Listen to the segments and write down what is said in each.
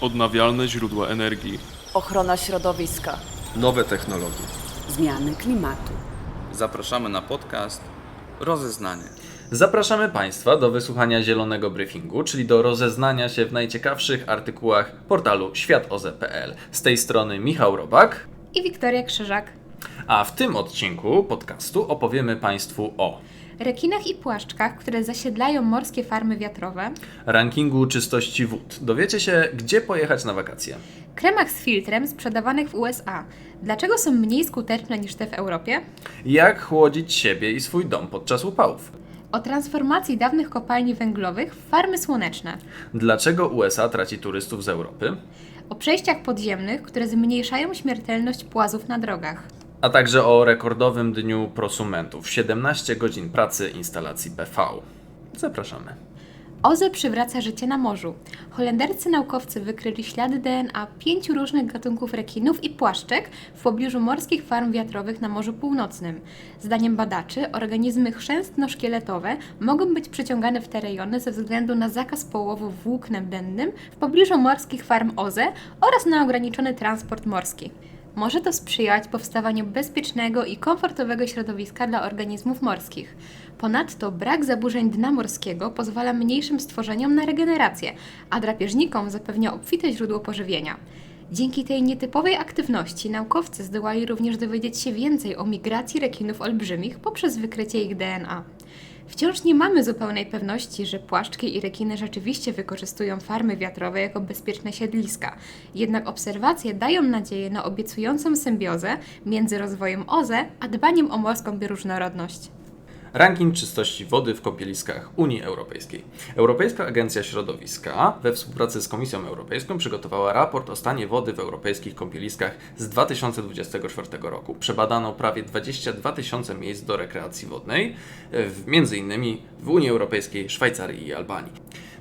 Odnawialne źródła energii. Ochrona środowiska. Nowe technologie. zmiany klimatu. Zapraszamy na podcast Rozeznanie. Zapraszamy Państwa do wysłuchania zielonego briefingu, czyli do rozeznania się w najciekawszych artykułach portalu światoze.pl. Z tej strony Michał Robak, i Wiktoria Krzyżak. a w tym odcinku podcastu opowiemy Państwu o Rekinach i płaszczkach, które zasiedlają morskie farmy wiatrowe, rankingu czystości wód. Dowiecie się, gdzie pojechać na wakacje. kremach z filtrem sprzedawanych w USA. Dlaczego są mniej skuteczne niż te w Europie? Jak chłodzić siebie i swój dom podczas upałów. O transformacji dawnych kopalni węglowych w farmy słoneczne. Dlaczego USA traci turystów z Europy. O przejściach podziemnych, które zmniejszają śmiertelność płazów na drogach. A także o rekordowym dniu prosumentów 17 godzin pracy instalacji PV. Zapraszamy. OZE przywraca życie na morzu. Holenderscy naukowcy wykryli ślady DNA pięciu różnych gatunków rekinów i płaszczek w pobliżu morskich farm wiatrowych na Morzu Północnym. Zdaniem badaczy, organizmy chrzęstno-szkieletowe mogą być przyciągane w te rejony ze względu na zakaz połowu włóknem dennym w pobliżu morskich farm OZE oraz na ograniczony transport morski. Może to sprzyjać powstawaniu bezpiecznego i komfortowego środowiska dla organizmów morskich. Ponadto brak zaburzeń dna morskiego pozwala mniejszym stworzeniom na regenerację, a drapieżnikom zapewnia obfite źródło pożywienia. Dzięki tej nietypowej aktywności naukowcy zdołali również dowiedzieć się więcej o migracji rekinów olbrzymich poprzez wykrycie ich DNA. Wciąż nie mamy zupełnej pewności, że płaszczki i rekiny rzeczywiście wykorzystują farmy wiatrowe jako bezpieczne siedliska. Jednak obserwacje dają nadzieję na obiecującą symbiozę między rozwojem OZE a dbaniem o morską bioróżnorodność. Ranking czystości wody w kąpieliskach Unii Europejskiej. Europejska Agencja Środowiska we współpracy z Komisją Europejską przygotowała raport o stanie wody w europejskich kąpieliskach z 2024 roku. Przebadano prawie 22 tysiące miejsc do rekreacji wodnej, w, między innymi w Unii Europejskiej, Szwajcarii i Albanii.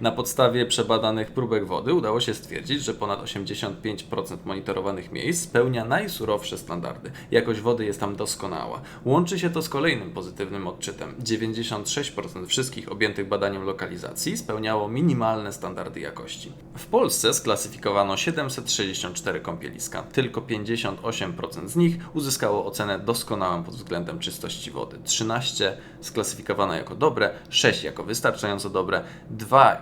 Na podstawie przebadanych próbek wody udało się stwierdzić, że ponad 85% monitorowanych miejsc spełnia najsurowsze standardy. Jakość wody jest tam doskonała. Łączy się to z kolejnym pozytywnym odczytem. 96% wszystkich objętych badaniem lokalizacji spełniało minimalne standardy jakości. W Polsce sklasyfikowano 764 kąpieliska. Tylko 58% z nich uzyskało ocenę doskonałą pod względem czystości wody. 13 sklasyfikowano jako dobre, 6 jako wystarczająco dobre,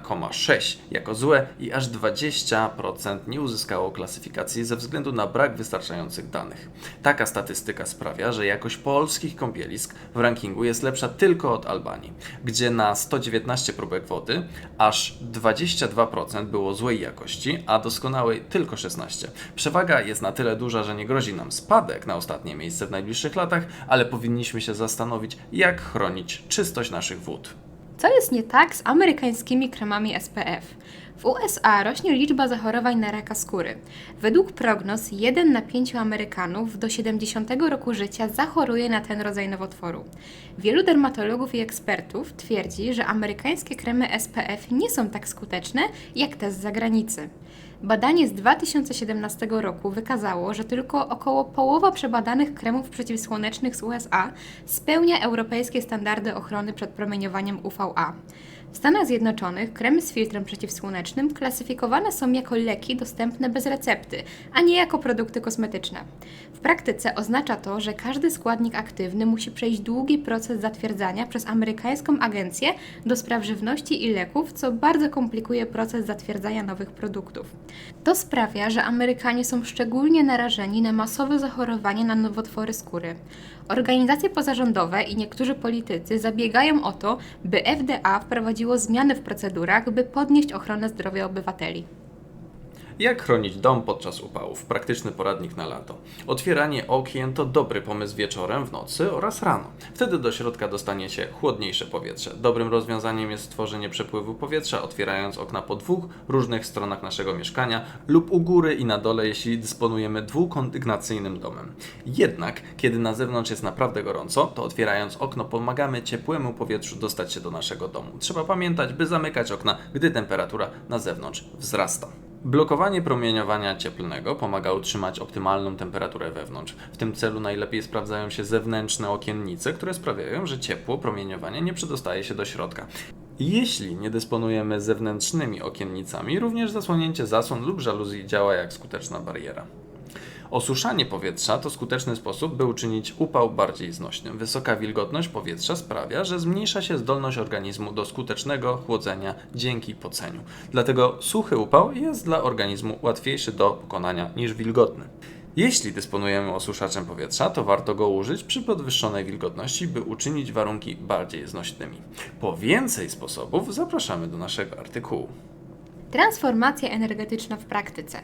2,6 jako złe i aż 20% nie uzyskało klasyfikacji ze względu na brak wystarczających danych. Taka statystyka sprawia, że jakość polskich kąpielisk w rankingu jest lepsza tylko od Albanii, gdzie na 119 próbek wody aż 22% było złej jakości, a doskonałej tylko 16. Przewaga jest na tyle duża, że nie grozi nam spadek na ostatnie miejsce w najbliższych latach, ale powinniśmy się zastanowić, jak chronić czystość naszych wód. Co jest nie tak z amerykańskimi kremami SPF? W USA rośnie liczba zachorowań na raka skóry. Według prognoz 1 na 5 Amerykanów do 70 roku życia zachoruje na ten rodzaj nowotworu. Wielu dermatologów i ekspertów twierdzi, że amerykańskie kremy SPF nie są tak skuteczne jak te z zagranicy. Badanie z 2017 roku wykazało, że tylko około połowa przebadanych kremów przeciwsłonecznych z USA spełnia europejskie standardy ochrony przed promieniowaniem UVA. W Stanach Zjednoczonych kremy z filtrem przeciwsłonecznym klasyfikowane są jako leki dostępne bez recepty, a nie jako produkty kosmetyczne. W praktyce oznacza to, że każdy składnik aktywny musi przejść długi proces zatwierdzania przez amerykańską agencję do spraw żywności i leków, co bardzo komplikuje proces zatwierdzania nowych produktów. To sprawia, że Amerykanie są szczególnie narażeni na masowe zachorowanie na nowotwory skóry. Organizacje pozarządowe i niektórzy politycy zabiegają o to, by FDA wprowadziło zmiany w procedurach, by podnieść ochronę zdrowia obywateli. Jak chronić dom podczas upałów? Praktyczny poradnik na lato. Otwieranie okien to dobry pomysł wieczorem, w nocy oraz rano. Wtedy do środka dostanie się chłodniejsze powietrze. Dobrym rozwiązaniem jest stworzenie przepływu powietrza, otwierając okna po dwóch różnych stronach naszego mieszkania lub u góry i na dole, jeśli dysponujemy dwukondygnacyjnym domem. Jednak, kiedy na zewnątrz jest naprawdę gorąco, to otwierając okno pomagamy ciepłemu powietrzu dostać się do naszego domu. Trzeba pamiętać, by zamykać okna, gdy temperatura na zewnątrz wzrasta. Blokowanie promieniowania cieplnego pomaga utrzymać optymalną temperaturę wewnątrz. W tym celu najlepiej sprawdzają się zewnętrzne okiennice, które sprawiają, że ciepło promieniowania nie przedostaje się do środka. Jeśli nie dysponujemy zewnętrznymi okiennicami, również zasłonięcie zasłon lub żaluzji działa jak skuteczna bariera. Osuszanie powietrza to skuteczny sposób, by uczynić upał bardziej znośnym. Wysoka wilgotność powietrza sprawia, że zmniejsza się zdolność organizmu do skutecznego chłodzenia dzięki poceniu. Dlatego suchy upał jest dla organizmu łatwiejszy do pokonania niż wilgotny. Jeśli dysponujemy osuszaczem powietrza, to warto go użyć przy podwyższonej wilgotności, by uczynić warunki bardziej znośnymi. Po więcej sposobów zapraszamy do naszego artykułu. Transformacja energetyczna w praktyce.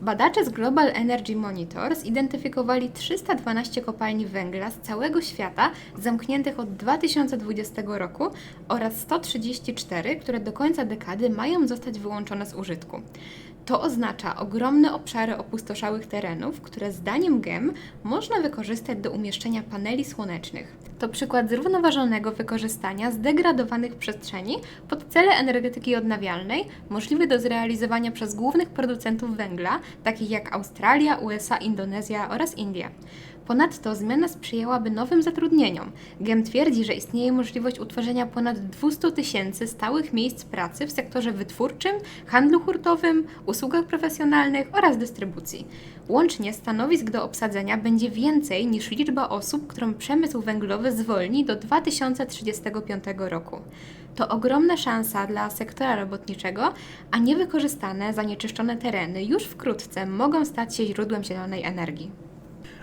Badacze z Global Energy Monitor zidentyfikowali 312 kopalni węgla z całego świata zamkniętych od 2020 roku oraz 134, które do końca dekady mają zostać wyłączone z użytku. To oznacza ogromne obszary opustoszałych terenów, które zdaniem GEM można wykorzystać do umieszczenia paneli słonecznych. To przykład zrównoważonego wykorzystania zdegradowanych przestrzeni pod cele energetyki odnawialnej, możliwy do zrealizowania przez głównych producentów węgla, takich jak Australia, USA, Indonezja oraz Indie. Ponadto zmiana sprzyjałaby nowym zatrudnieniom. GEM twierdzi, że istnieje możliwość utworzenia ponad 200 tysięcy stałych miejsc pracy w sektorze wytwórczym, handlu hurtowym, usługach profesjonalnych oraz dystrybucji. Łącznie stanowisk do obsadzenia będzie więcej niż liczba osób, którą przemysł węglowy zwolni do 2035 roku. To ogromna szansa dla sektora robotniczego, a niewykorzystane, zanieczyszczone tereny już wkrótce mogą stać się źródłem zielonej energii.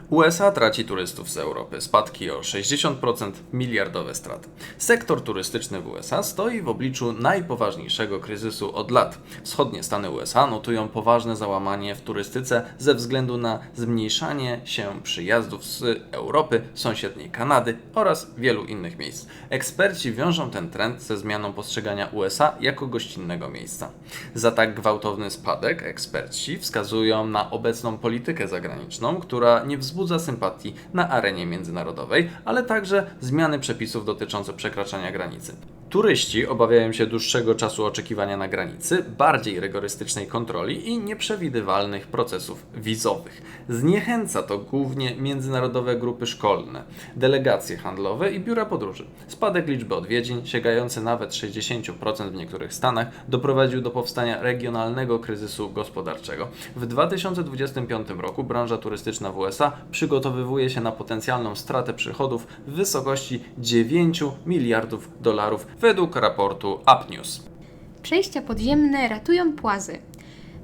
USA traci turystów z Europy, spadki o 60%, miliardowe straty. Sektor turystyczny w USA stoi w obliczu najpoważniejszego kryzysu od lat. Wschodnie Stany USA notują poważne załamanie w turystyce ze względu na zmniejszanie się przyjazdów z Europy, sąsiedniej Kanady oraz wielu innych miejsc. Eksperci wiążą ten trend ze zmianą postrzegania USA jako gościnnego miejsca. Za tak gwałtowny spadek eksperci wskazują na obecną politykę zagraniczną, która nie wzbudza sympatii na arenie międzynarodowej, ale także zmiany przepisów dotyczące przekraczania granicy. Turyści obawiają się dłuższego czasu oczekiwania na granicy, bardziej rygorystycznej kontroli i nieprzewidywalnych procesów wizowych. Zniechęca to głównie międzynarodowe grupy szkolne, delegacje handlowe i biura podróży. Spadek liczby odwiedzin, sięgający nawet 60% w niektórych stanach, doprowadził do powstania regionalnego kryzysu gospodarczego. W 2025 roku branża turystyczna w USA przygotowywuje się na potencjalną stratę przychodów w wysokości 9 miliardów dolarów według raportu UpNews. Przejścia podziemne ratują płazy.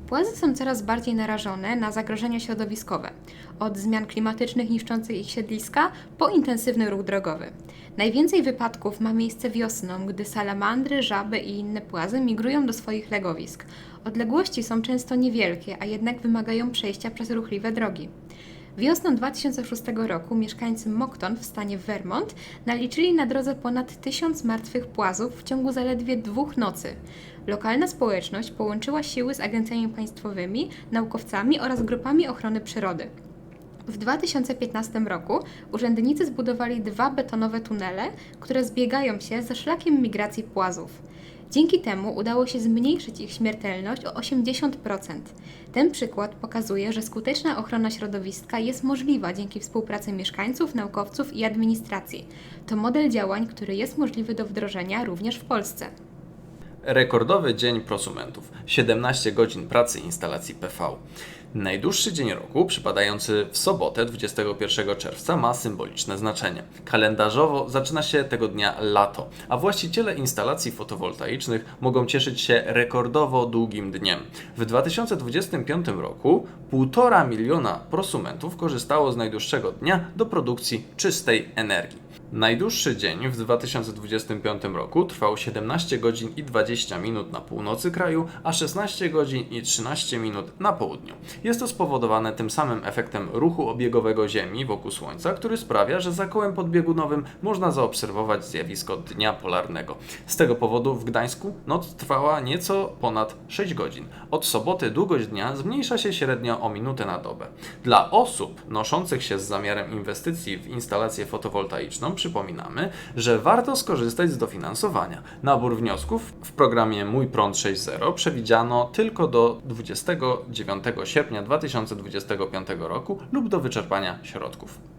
Płazy są coraz bardziej narażone na zagrożenia środowiskowe, od zmian klimatycznych niszczących ich siedliska po intensywny ruch drogowy. Najwięcej wypadków ma miejsce wiosną, gdy salamandry, żaby i inne płazy migrują do swoich legowisk. Odległości są często niewielkie, a jednak wymagają przejścia przez ruchliwe drogi. Wiosną 2006 roku mieszkańcy Moncton w stanie Vermont naliczyli na drodze ponad tysiąc martwych płazów w ciągu zaledwie dwóch nocy. Lokalna społeczność połączyła siły z agencjami państwowymi, naukowcami oraz grupami ochrony przyrody. W 2015 roku urzędnicy zbudowali dwa betonowe tunele, które zbiegają się ze szlakiem migracji płazów. Dzięki temu udało się zmniejszyć ich śmiertelność o 80%. Ten przykład pokazuje, że skuteczna ochrona środowiska jest możliwa dzięki współpracy mieszkańców, naukowców i administracji. To model działań, który jest możliwy do wdrożenia również w Polsce. Rekordowy dzień prosumentów 17 godzin pracy instalacji PV. Najdłuższy dzień roku, przypadający w sobotę 21 czerwca, ma symboliczne znaczenie. Kalendarzowo zaczyna się tego dnia lato, a właściciele instalacji fotowoltaicznych mogą cieszyć się rekordowo długim dniem. W 2025 roku 1,5 miliona prosumentów korzystało z najdłuższego dnia do produkcji czystej energii. Najdłuższy dzień w 2025 roku trwał 17 godzin i 20 minut na północy kraju, a 16 godzin i 13 minut na południu. Jest to spowodowane tym samym efektem ruchu obiegowego Ziemi wokół Słońca, który sprawia, że za kołem podbiegunowym można zaobserwować zjawisko dnia polarnego. Z tego powodu w Gdańsku noc trwała nieco ponad 6 godzin. Od soboty długość dnia zmniejsza się średnio o minutę na dobę. Dla osób noszących się z zamiarem inwestycji w instalację fotowoltaiczną przypominamy, że warto skorzystać z dofinansowania. Nabór wniosków w programie Mój Prąd 6.0 przewidziano tylko do 29 sierpnia 2025 roku lub do wyczerpania środków.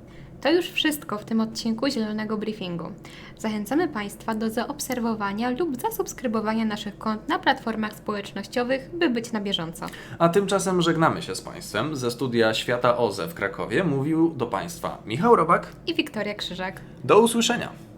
To już wszystko w tym odcinku Zielonego Briefingu. Zachęcamy Państwa do zaobserwowania lub zasubskrybowania naszych kont na platformach społecznościowych, by być na bieżąco. A tymczasem żegnamy się z Państwem. Ze studia Świata OZE w Krakowie mówił do Państwa Michał Robak. I Wiktoria Krzyżak. Do usłyszenia!